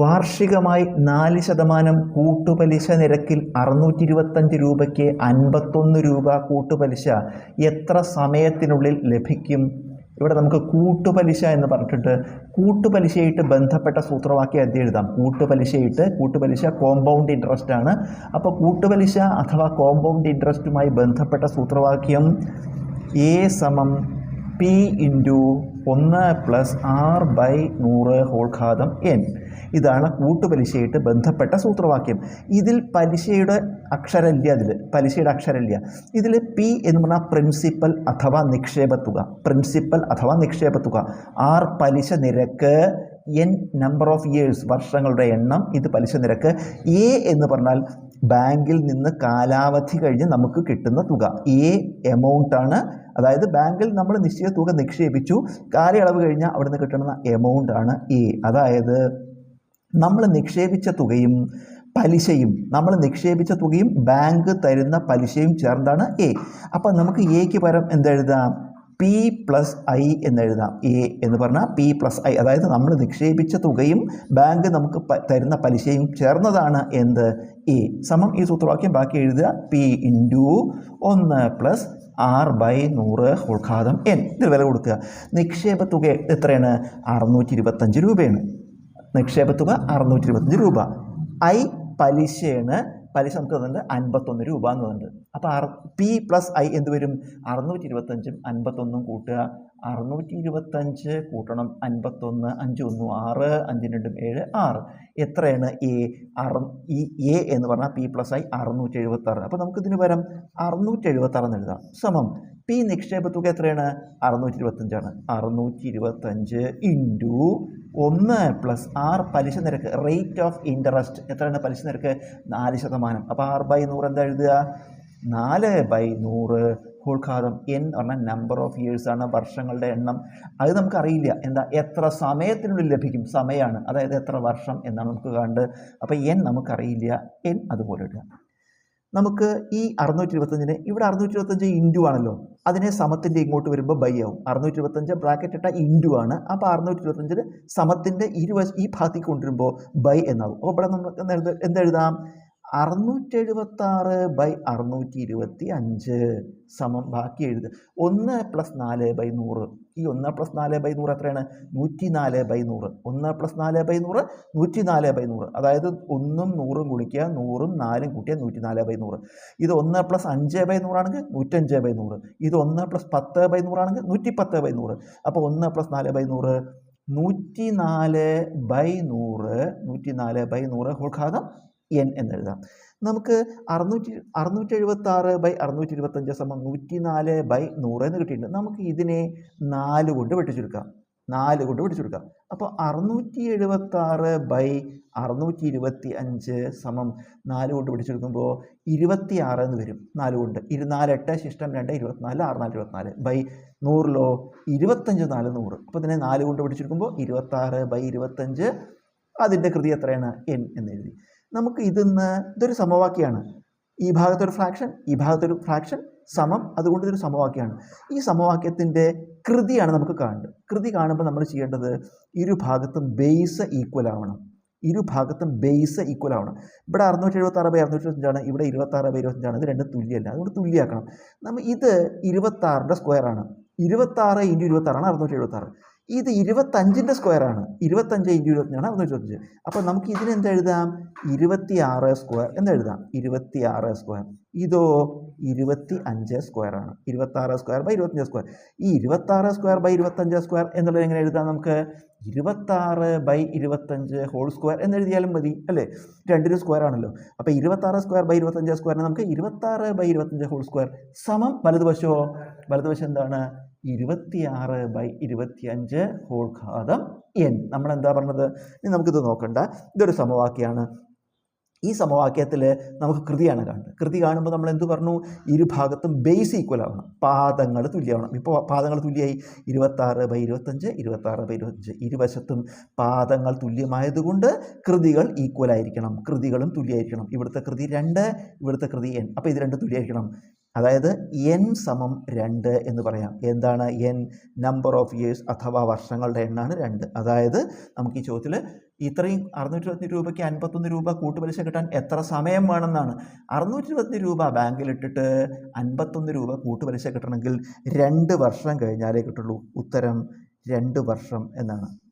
വാർഷികമായി നാല് ശതമാനം കൂട്ടുപലിശ നിരക്കിൽ അറുന്നൂറ്റി ഇരുപത്തഞ്ച് രൂപയ്ക്ക് അൻപത്തൊന്ന് രൂപ കൂട്ടുപലിശ എത്ര സമയത്തിനുള്ളിൽ ലഭിക്കും? ഇവിടെ നമുക്ക് കൂട്ടുപലിശ എന്ന് പറഞ്ഞിട്ട് കൂട്ടുപലിശയായിട്ട് ബന്ധപ്പെട്ട സൂത്രവാക്യം എന്ത് എഴുതാം? കൂട്ടുപലിശയിട്ട് കൂട്ടുപലിശ കോമ്പൗണ്ട് ഇൻട്രസ്റ്റ് ആണ്. അപ്പോൾ കൂട്ടുപലിശ അഥവാ കോമ്പൗണ്ട് ഇൻട്രസ്റ്റുമായി ബന്ധപ്പെട്ട സൂത്രവാക്യം എ സമം പി ഇന്റു ഒന്ന് പ്ലസ് ആർ ബൈ നൂറ് ഹോൾ ഘാതം എൻ ഇതാണ് കൂട്ടുപലിശയായിട്ട് ബന്ധപ്പെട്ട സൂത്രവാക്യം. ഇതിൽ പലിശയുടെ അക്ഷരമില്ല അതിൽ പലിശയുടെ അക്ഷരമില്ല ഇതിൽ പി എന്ന് പറഞ്ഞാൽ പ്രിൻസിപ്പൽ അഥവാ നിക്ഷേപത്തുക. പ്രിൻസിപ്പൽ അഥവാ നിക്ഷേപത്തുക. ആർ പലിശ നിരക്ക് എൻ നമ്പർ ഓഫ് ഇയേഴ്സ് വർഷങ്ങളുടെ എണ്ണം ഇത് പലിശ നിരക്ക് എ എന്ന് പറഞ്ഞാൽ ബാങ്കിൽ നിന്ന് കാലാവധി കഴിഞ്ഞ് നമുക്ക് കിട്ടുന്ന തുക. എ എമൗണ്ട് ആണ്. അതായത് ബാങ്കിൽ നമ്മൾ നിശ്ചിത തുക നിക്ഷേപിച്ചു. കാലയളവ് കഴിഞ്ഞാൽ അവിടെ നിന്ന് കിട്ടുന്ന എമൗണ്ട് ആണ് എ അതായത് നമ്മൾ നിക്ഷേപിച്ച തുകയും പലിശയും നമ്മൾ നിക്ഷേപിച്ച തുകയും ബാങ്ക് തരുന്ന പലിശയും ചേർന്നാണ് എ അപ്പം നമുക്ക് എക്ക് പരം എന്തെഴുതാം? പി പ്ലസ് ഐ എന്നെഴുതാം എ എന്ന് പറഞ്ഞാൽ പി പ്ലസ് ഐ അതായത് നമ്മൾ നിക്ഷേപിച്ച തുകയും ബാങ്ക് നമുക്ക് തരുന്ന പലിശയും ചേർന്നതാണ് എന്ത്? എ സമം ഈ സൂത്രവാക്യം ബാക്കി എഴുതുക. പി ഇന്റു ഒന്ന് പ്ലസ് ആർ ബൈ നൂറ് ഉൾഘാതം എൻ ഇതിൽ വില കൊടുക്കുക. നിക്ഷേപ തുക എത്രയാണ്? അറുന്നൂറ്റി ഇരുപത്തഞ്ച് രൂപയാണ്. നിക്ഷേപ തുക അറുന്നൂറ്റി ഇരുപത്തഞ്ച് രൂപ. ഐ പലിശയാണ് പലിശ നമുക്ക് തന്നിട്ട് അൻപത്തൊന്ന് രൂപ എന്ന് തന്നിട്ടുണ്ട് അപ്പോൾ അറ പി പ്ലസ് ഐ എന്ത് വരും? അറുന്നൂറ്റി ഇരുപത്തഞ്ചും അൻപത്തൊന്നും കൂട്ടുക. അറുന്നൂറ്റി ഇരുപത്തഞ്ച് കൂട്ടണം അൻപത്തൊന്ന് അഞ്ച് ഒന്നും ആറ് അഞ്ച് രണ്ടും ഏഴ് ആറ്. എത്രയാണ് എ അറു ഈ എ എന്ന് പറഞ്ഞാൽ പി പ്ലസ് ഐ അറുന്നൂറ്റി എഴുപത്തി ആറ് അപ്പോൾ നമുക്കിതിന് പകരം അറുന്നൂറ്റി എഴുപത്തി ആറ് എന്ന് എഴുതാം. സമം. പി നിക്ഷേപ തുക എത്രയാണ്? അറുന്നൂറ്റി ഇരുപത്തഞ്ചാണ് അറുന്നൂറ്റി ഇരുപത്തഞ്ച് ഇന്റു ഒന്ന് പ്ലസ് ആർ പലിശ നിരക്ക് റേറ്റ് ഓഫ് ഇൻട്രസ്റ്റ് എത്രയാണ് പലിശ നിരക്ക്? നാല് ശതമാനം. അപ്പോൾ ആർ ബൈ നൂറ് എന്താ എഴുതുക? നാല് ബൈ നൂറ്. ഹോൾഘാതം എൻ പറഞ്ഞാൽ നമ്പർ ഓഫ് ഇയേഴ്സ് ആണ് വർഷങ്ങളുടെ എണ്ണം. അത് നമുക്കറിയില്ല. എന്താ? എത്ര സമയത്തിനുള്ളിൽ ലഭിക്കും? സമയമാണ്. അതായത് എത്ര വർഷം എന്നാണ് നമുക്ക് കാണേണ്ടത്. അപ്പോൾ എൻ നമുക്കറിയില്ല. എൻ അതുപോലെ ഇടുക. നമുക്ക് ഈ അറുന്നൂറ്റി ഇരുപത്തഞ്ചിന് ഇവിടെ അറുന്നൂറ്റി ഇരുപത്തഞ്ച് ഇന്റു ആണല്ലോ. അതിനെ സമത്തിന്റെ ഇങ്ങോട്ട് വരുമ്പോൾ ബൈ ആവും. അറുന്നൂറ്റി ഇരുപത്തഞ്ച് ബ്രാക്കറ്റ് ഇട്ട ഇന്റു ആണ്. അപ്പോൾ അറുന്നൂറ്റി ഇരുപത്തഞ്ചിന് സമത്തിന്റെ ഇരുവശ ഈ ഭാഗത്തേക്ക് കൊണ്ടുവരുമ്പോൾ ബൈ എന്നാവും. അപ്പോൾ ഇവിടെ നമുക്ക് എന്തെഴുതാം? അറുന്നൂറ്റി എഴുപത്തി ആറ് ബൈ അറുന്നൂറ്റി ഇരുപത്തി അഞ്ച് സമം ബാക്കി എഴുതുക ഒന്ന് പ്ലസ് നാല് ബൈ നൂറ്. ഈ ഒന്ന് പ്ലസ് നാല് ബൈ നൂറ് എത്രയാണ്? നൂറ്റി നാല് ബൈ നൂറ്. ഒന്ന് പ്ലസ് നാല് ബൈ നൂറ് നൂറ്റി നാല് ബൈ നൂറ്. അതായത് ഒന്നും നൂറും കുളിക്കുക നൂറും നാലും കൂട്ടിയാൽ നൂറ്റി നാല് ബൈ നൂറ്. ഇത് ഒന്ന് പ്ലസ് അഞ്ച് ബൈ നൂറാണെങ്കിൽ നൂറ്റഞ്ച് ബൈ നൂറ്. ഇത് ഒന്ന് പ്ലസ് പത്ത് ബൈ നൂറാണെങ്കിൽ നൂറ്റി പത്ത് ബൈ നൂറ്. അപ്പോൾ ഒന്ന് പ്ലസ് നാല് ബൈ നൂറ് നൂറ്റി നാല് ബൈ നൂറ് നൂറ്റി നാല് ബൈ നൂറ്. ഹോൾഘാതം എൻ എന്നെഴുതാം നമുക്ക് അറുന്നൂറ്റി അറുന്നൂറ്റി എഴുപത്തി ആറ് ബൈ അറുന്നൂറ്റി ഇരുപത്തഞ്ച് സമം നൂറ്റി നാല് ബൈ നൂറ് എന്ന് കിട്ടിയിട്ടുണ്ട്. നമുക്ക് ഇതിനെ നാല് കൊണ്ട് വെട്ടിച്ചെടുക്കാം നാല് കൊണ്ട് വെട്ടിച്ചെടുക്കാം അപ്പോൾ അറുന്നൂറ്റി എഴുപത്തി ആറ് ബൈ അറുന്നൂറ്റി ഇരുപത്തി അഞ്ച് സമം നാല് കൊണ്ട് പിടിച്ചെടുക്കുമ്പോൾ ഇരുപത്തി ആറ് എന്ന് വരും. നാല് കൊണ്ട്. ഇരുനാല് എട്ട് ശിഷ്ടം രണ്ട് ഇരുപത്തിനാല് ആറ് നാല് ഇരുപത്തിനാല് ബൈ നൂറിലോ ഇരുപത്തഞ്ച് നാല് നൂറ്. അപ്പോൾ ഇതിനെ നാല് കൊണ്ട് പിടിച്ചെടുക്കുമ്പോൾ ഇരുപത്താറ് ബൈ ഇരുപത്തഞ്ച് അതിന്റെ കൃതി എത്രയാണ്? എൻ എന്ന് എഴുതി. നമുക്ക് ഇതിന്ന് ഇതൊരു സമവാക്യമാണ്. ഈ ഭാഗത്തൊരു ഫ്രാക്ഷൻ ഈ ഭാഗത്തൊരു ഫ്രാക്ഷൻ സമം അതുകൊണ്ട് ഇതൊരു സമവാക്യമാണ്. ഈ സമവാക്യത്തിന്റെ കൃതിയാണ് നമുക്ക് കാണേണ്ടത്. കൃതി കാണുമ്പോൾ നമ്മൾ ചെയ്യേണ്ടത് ഇരുഭാഗത്തും ബേസ് ഈക്വൽ ആവണം. ഇരുഭാഗത്തും ബേസ് ഈക്വൽ ആവണം. ഇവിടെ അറുന്നൂറ്റി എഴുപത്തി ആറ് ബൈ അറുന്നൂറ്റി ഇരുപത്തഞ്ചാണ് ഇവിടെ ഇരുപത്താറ് ബൈ ഇരുപത്തഞ്ചാണ്. ഇത് രണ്ടും തുല്യമല്ല അതുകൊണ്ട് തുല്യമാക്കണം നമ്മൾ ഇത് ഇരുപത്താറിന്റെ സ്ക്വയറാണ് ഇരുപത്താറ് ഇന്റു ഇരുപത്താറാണ് അറുന്നൂറ്റി എഴുപത്താറ്. ഇത് ഇരുപത്തഞ്ചിന്റെ സ്ക്വയറാണ് ഇരുപത്തഞ്ച് ഇന്റു ഇരുപത്തഞ്ചാണ് അറുന്നൂറ്റി ഇരുപത്തഞ്ച്. അപ്പോൾ നമുക്ക് ഇതിന് എന്ത് എഴുതാം? ഇരുപത്തി ആറ് സ്ക്വയർ എന്ന് എഴുതാം. ഇരുപത്തി ആറ് സ്ക്വയർ ഇതോ ഇരുപത്തി അഞ്ച് സ്ക്വയർ ആണ്. ഇരുപത്താറ് സ്ക്വയർ ബൈ ഇരുപത്തഞ്ച് സ്ക്വയർ ഈ ഇരുപത്താറ് സ്ക്വയർ ബൈ ഇരുപത്തഞ്ച് സ്ക്വയർ എന്നുള്ളത് എങ്ങനെ എഴുതാം നമുക്ക്? ഇരുപത്താറ് ബൈ ഇരുപത്തഞ്ച് ഹോൾ സ്ക്വയർ എന്നെഴുതിയാലും മതി അല്ലേ? രണ്ടിനും സ്ക്വയർ ആണല്ലോ. അപ്പോൾ ഇരുപത്താറ് സ്ക്വയർ ബൈ ഇരുപത്തഞ്ച് സ്ക്വയറിന് നമുക്ക് ഇരുപത്താറ് ബൈ ഇരുപത്തഞ്ച് ഹോൾ സ്ക്വയർ സമം വലതുവശമോ? വലതുവശം എന്താണ്? ഇരുപത്തിയാറ് ബൈ ഇരുപത്തിയഞ്ച് ഹോൾ ഘാതം എൻ നമ്മൾ എന്താ പറഞ്ഞത്? ഇനി നമുക്കിത് നോക്കണ്ട. ഇതൊരു സമവാക്യമാണ്. ഈ സമവാക്യത്തിൽ നമുക്ക് കൃതിയാണ് കാണുന്നത്. കൃതി കാണുമ്പോൾ നമ്മൾ എന്ത് പറഞ്ഞു? ഇരുഭാഗത്തും ബേസ് ഈക്വൽ ആവണം. പാദങ്ങൾ തുല്യമാവണം. ഇപ്പോൾ പാദങ്ങൾ തുല്യമായി ഇരുപത്താറ് ബൈ ഇരുപത്തഞ്ച് ഇരുപത്താറ് ബൈ ഇരുപത്തഞ്ച് ഇരുവശത്തും പാദങ്ങൾ തുല്യമായതുകൊണ്ട് കൃതികൾ ഈക്വൽ ആയിരിക്കണം. കൃതികളും തുല്യമായിരിക്കണം ഇവിടുത്തെ കൃതി രണ്ട് ഇവിടുത്തെ കൃതി എൻ അപ്പോൾ ഇത് രണ്ട് തുല്യമായിരിക്കണം അതായത് എൻ സമം രണ്ട് എന്ന് പറയാം. എന്താണ് എൻ നമ്പർ ഓഫ് ഇയേഴ്സ് അഥവാ വർഷങ്ങളുടെ എണ്ണാണ് രണ്ട്. അതായത് നമുക്ക് ഈ ചോദ്യത്തിൽ ഇത്രയും അറുന്നൂറ്റി രൂപയ്ക്ക് അൻപത്തൊന്ന് രൂപ കൂട്ടുപലിശ കിട്ടാൻ എത്ര സമയം വേണമെന്നാണ്. അറുന്നൂറ്റി ഇരുപത്തി രൂപ ബാങ്കിലിട്ടിട്ട് അൻപത്തൊന്ന് രൂപ കൂട്ടുപലിശ കിട്ടണമെങ്കിൽ രണ്ട് വർഷം കഴിഞ്ഞാലേ കിട്ടുള്ളൂ. ഉത്തരം രണ്ട് വർഷം എന്നാണ്.